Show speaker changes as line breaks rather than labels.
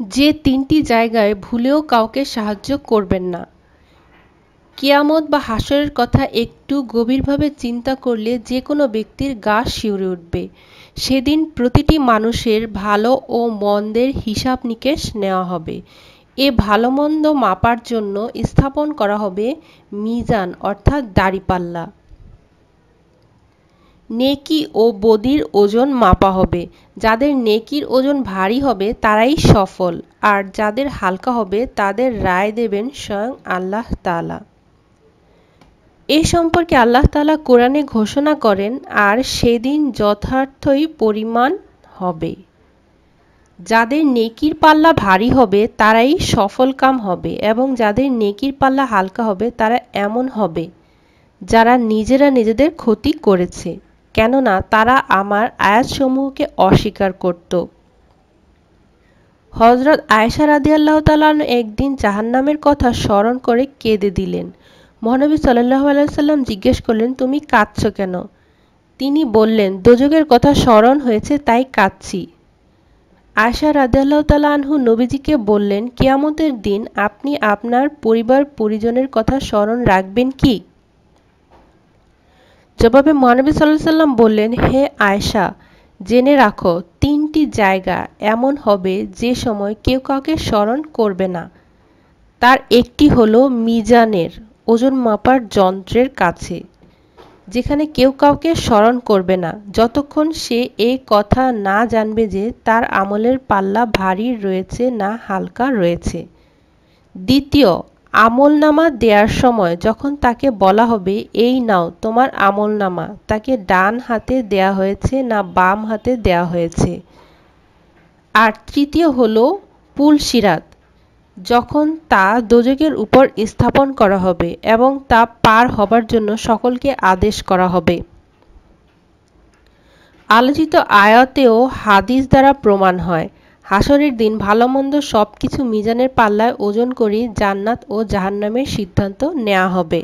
যে তিনটি জায়গায় ভুলেও কাউকে সাহায্য করবেন না। কিয়ামত বা হাসরের কথা একটু গভীরভাবে চিন্তা করলে যে কোনো ব্যক্তির গা শিউরে উঠবে। সেদিন প্রতিটি মানুষের ভালো ও মন্দের হিসাব নিকেশ নেওয়া হবে। এ ভালো মন্দ মাপার জন্য স্থাপন করা হবে মিজান, অর্থাৎ দাড়িপাল্লা। নেকি ও বদির ওজন মাপা হবে। যাদের নেকির ওজন ভারী হবে, তারাই সফল। আর যাদের হালকা হবে, তাদের রায় দেবেন স্বয়ং আল্লাহ তালা এ সম্পর্কে আল্লাহ তালা কোরআনে ঘোষণা করেন, আর সেদিন যথার্থই পরিমাণ হবে। যাদের নেকির পাল্লা ভারী হবে, তারাই সফলকাম হবে। এবং যাদের নেকির পাল্লা হালকা হবে, তারা এমন হবে যারা নিজেরা নিজেদের ক্ষতি করেছে। কেননা তারা আমার আয়াতসমূহকে অস্বীকার করত। হজরত আয়সা রাদি আল্লাহ তালন একদিন জাহান্নামের কথা স্মরণ করে কেঁদে দিলেন। মহানবী সাল্লাহ আলাইসাল্লাম জিজ্ঞেস করলেন, তুমি কাঁদছ কেন? তিনি বললেন দোজকের কথা স্মরণ হয়েছে, তাই কাঁদছি। আয়সা রাদিয়াল্লাহ তালা আনহু নবীজিকে বললেন, কেয়ামতের দিন আপনি আপনার পরিবার পরিজনের কথা স্মরণ রাখবেন কি? জবাবে মহানবী সাল্লাহ সাল্লাম বললেন, হে আয়সা জেনে রাখো, তিনটি জায়গা এমন হবে যে সময় কেউ কাউকে স্মরণ করবে না। তার একটি হলো মিজানের ওজন মাপার যন্ত্রের কাছে, যেখানে কেউ কাউকে স্মরণ করবে না। যতক্ষণ সে এই কথা না জানবে যে তার আমলের পাল্লা ভারী রয়েছে না হালকা রয়েছে। দ্বিতীয় আমলনামা দেওয়ার সময় যখন তাকে বলা হবে, এই নাও, তোমার আমলনামা। তাকে ডান হাতে দেয়া হয়েছে না বাম হাতে দেয়া হয়েছে। আর তৃতীয় হলো পুলসিরাত যখন তা দোজকের উপর স্থাপন করা হবে এবং তা পার হবার জন্য সকলকে আদেশ করা হবে। আলোচিত আয়াতেও হাদিস দ্বারা প্রমাণ হয় হাসরের দিন ভালো মন্দ সব কিছু মিজানের পাল্লায় ওজন করে জান্নাত ও জাহান্নামের সিদ্ধান্ত নেওয়া হবে।